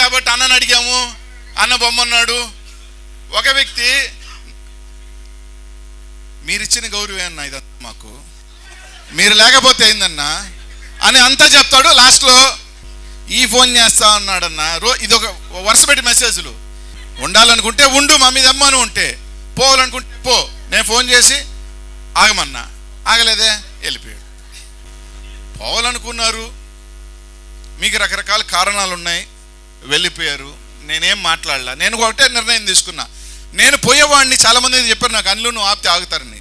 కాబట్టి అన్నని అడిగాము. అన్న బొమ్మన్నాడు. ఒక వ్యక్తి మీరిచ్చిన గౌరవం అన్న ఇదంతా మాకు. మీరు లేకపోతే ఏందన్నా? అని అంతా చెప్తాడు. లాస్ట్లో ఈ ఫోన్ చేస్తా అన్నాడన్న. రో ఇది ఒక వరుస పెట్టి మెసేజ్లు. ఉండాలనుకుంటే ఉండు మా మీద అమ్మను ఉంటే. పోవాలనుకుంటే పో. నేను ఫోన్ చేసి ఆగమన్నా. ఆగలేదే వెళ్ళిపోయాడు. పోవాలనుకున్నారు. మీకు రకరకాల కారణాలు ఉన్నాయి వెళ్ళిపోయారు. నేనేం మాట్లాడలా. నేను ఒకటే నిర్ణయం తీసుకున్నా. నేను పోయేవాడిని చాలామంది చెప్పారు నాకు అందులో నువ్వు ఆపితే ఆగుతారని.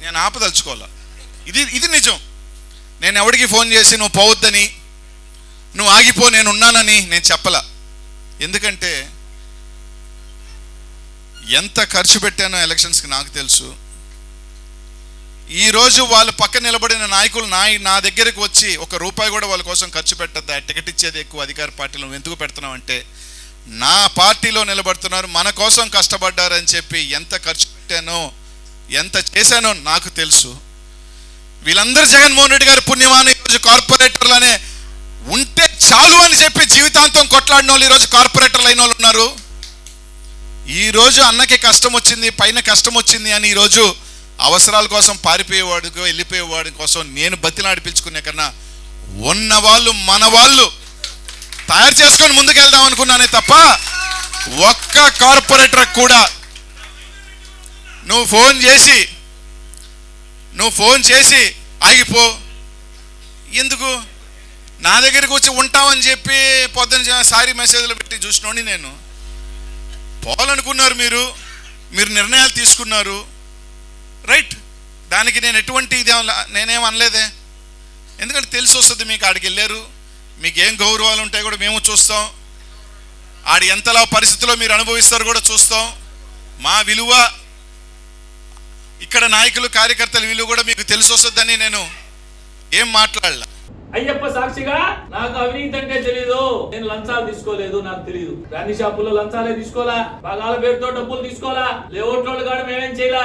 నేను ఆపదలుచుకోవాలా? ఇది ఇది నిజం. నేను ఎవడికి ఫోన్ చేసి నువ్వు పోవద్దని నువ్వు ఆగిపో నేను ఉన్నానని నేను చెప్పలా. ఎందుకంటే ఎంత ఖర్చు పెట్టానో ఎలక్షన్స్కి నాకు తెలుసు. ఈరోజు వాళ్ళు పక్క నిలబడిన నాయకులు నా నా దగ్గరకు వచ్చి ఒక రూపాయి కూడా వాళ్ళ కోసం ఖర్చు పెట్టద్దా? టికెట్ ఇచ్చేది ఎక్కువ అధికార పార్టీలు ఎందుకు పెడుతున్నావు అంటే నా పార్టీలో నిలబడుతున్నారు మన కోసం కష్టపడ్డారని చెప్పి ఎంత ఖర్చు పెట్టానో ఎంత చేశానో నాకు తెలుసు. వీళ్ళందరూ జగన్మోహన్ రెడ్డి గారు పుణ్యమాని ఈరోజు కార్పొరేటర్లనే ఉంటే చాలు అని చెప్పి జీవితాంతం కొట్లాడిన వాళ్ళు ఈరోజు కార్పొరేటర్లు అయిన వాళ్ళు ఉన్నారు. ఈరోజు అన్నకి కష్టం వచ్చింది పైన కష్టం వచ్చింది అని ఈరోజు అవసరాల కోసం పారిపోయేవాడికి వెళ్ళిపోయేవాడి కోసం నేను బతిలాడిపించుకునే కన్నా ఉన్నవాళ్ళు మనవాళ్ళు మన వాళ్ళు. తయారు చేసుకొని ముందుకెళ్దాం అనుకున్నానే తప్ప ఒక్క కార్పొరేటర్ కూడా నువ్వు ఫోన్ చేసి నువ్వు ఫోన్ చేసి ఆగిపో. ఎందుకు? నా దగ్గరికి వచ్చి ఉంటామని చెప్పి పొద్దున సారీ మెసేజ్లు పెట్టి చూసినోని నేను. పోవాలనుకున్నారు మీరు. మీరు నిర్ణయాలు తీసుకున్నారు. రైట్ దానికి నేను ఎటువంటి ఇది నేనేం అనలేదే. ఎందుకంటే తెలిసి వస్తుంది మీకు ఆడికి వెళ్ళారు. మీకు ఏం గౌరవాలు ఉంటాయి కూడా మేము చూస్తాం. ఆడి ఎంతలా పరిస్థితిలో మీరు అనుభవిస్తారు కూడా చూస్తాం. మా విలువ ఇక్కడ నాయకులు కార్యకర్తల విలువ కూడా మీకు తెలిసి వస్తుందని నేను ఏం మాట్లాడలా. అయ్యప్ప సాక్షిగా నాకు అవినీతి అంటే తెలియదు నేను లంచాలు తీసుకోలేదు నాకు తెలియదు బ్రాండీ షాపుల్లో లంచాలే తీసుకోవాలా? బాగాల పేరుతో డబ్బులు తీసుకోలా లేఅవుట్ల కూడా మేమేం చేయాలా?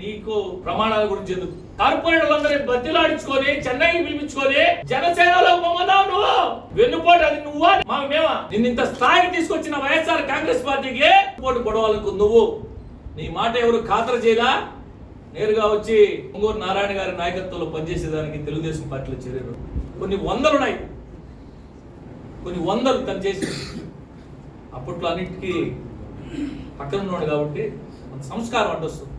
నీకు ప్రమాణాల గురించి ఎందుకు? కార్పొరేటర్లందరినీ బతిలాడించుకొని చెన్నైకి పిలిపించుకొని జనసేనలో పొమ్మన్నావు నువ్వు? వెన్నుపోటు అది నువ్వా? మా మేమా? నిన్ను ఇంత స్థాయికి తీసుకొచ్చిన వైఎస్ఆర్ కాంగ్రెస్ పార్టీకి పోటు పొడవాలకు నువ్వు. నీ మాట ఎవరు ఖాతరు చేయదా నేరుగా వచ్చి పొంగూరు నారాయణ గారి నాయకత్వంలో పనిచేసేదానికి తెలుగుదేశం పార్టీలో చేరారు. కొన్ని వందలు ఉన్నాయి కొన్ని వందలు తను చేసి అప్పట్లో అన్నిటికీ పక్కన ఉన్నాడు కాబట్టి మన సంస్కారం అడ్డొస్తుంది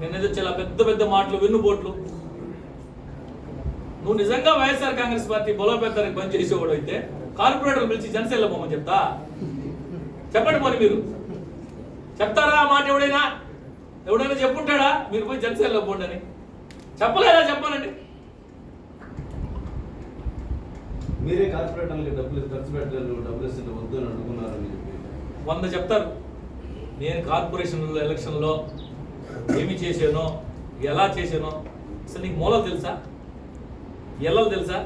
నేనేదో చాలా పెద్ద పెద్ద మాటలు వెన్నుపోట్లు నువ్వు నిజంగా వైఎస్ఆర్ కాంగ్రెస్ పార్టీ బలోపేతానికి పనిచేసేవాడు అయితే కార్పొరేటర్ పిలిచి జనసేనలో పోమని చెప్తా? చెప్పండి పోనీ మీరు. చెప్తారా ఆ మాట ఎవడైనా? ఎవడైనా చెప్పుంటాడా? మీరు పోయి జనసేనలో పోండి అని. చెప్పలేదా? చెప్పాలండి. మీరే కార్పొరేటర్లకి డబ్బులు ఖర్చు పెట్టలేదు డబ్బులు ఇస్తే వద్దు అని అడుగున్నారని చెప్పి. వంద చెప్తారు. నేను కార్పొరేషన్ ఎలక్షన్లో ఏమి చేశానో ఎలా చేశానో అసలు నీకు మూలం తెలుసా? ఎలా తెలుసా?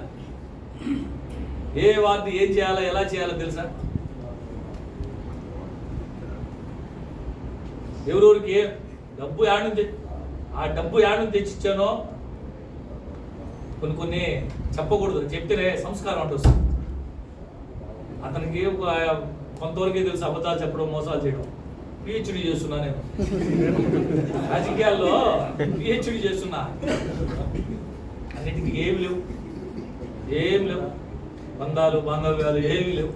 ఏ వార్డు ఏం చేయాలో ఎలా చేయాలో తెలుసా? ఎవరెవరికి డబ్బు యాడ్ ఆ డబ్బు యాడ్ తెచ్చిచ్చానో కొన్ని కొన్ని చెప్పకూడదు. చెప్తేనే సంస్కారం అంటూ వస్తుంది. అతనికి కొంతవరకే తెలుసు అబద్ధాలు చెప్పడం మోసాలు చేయడం. పిహెచ్డి చేస్తున్నా నేను. రాజకీయాల్లో పిహెచ్డి చేస్తున్నా. అన్నిటికీ ఏమి లేవు. ఏం లేవు. బంధాలు బాంధవ్యాలు ఏమీ లేవు.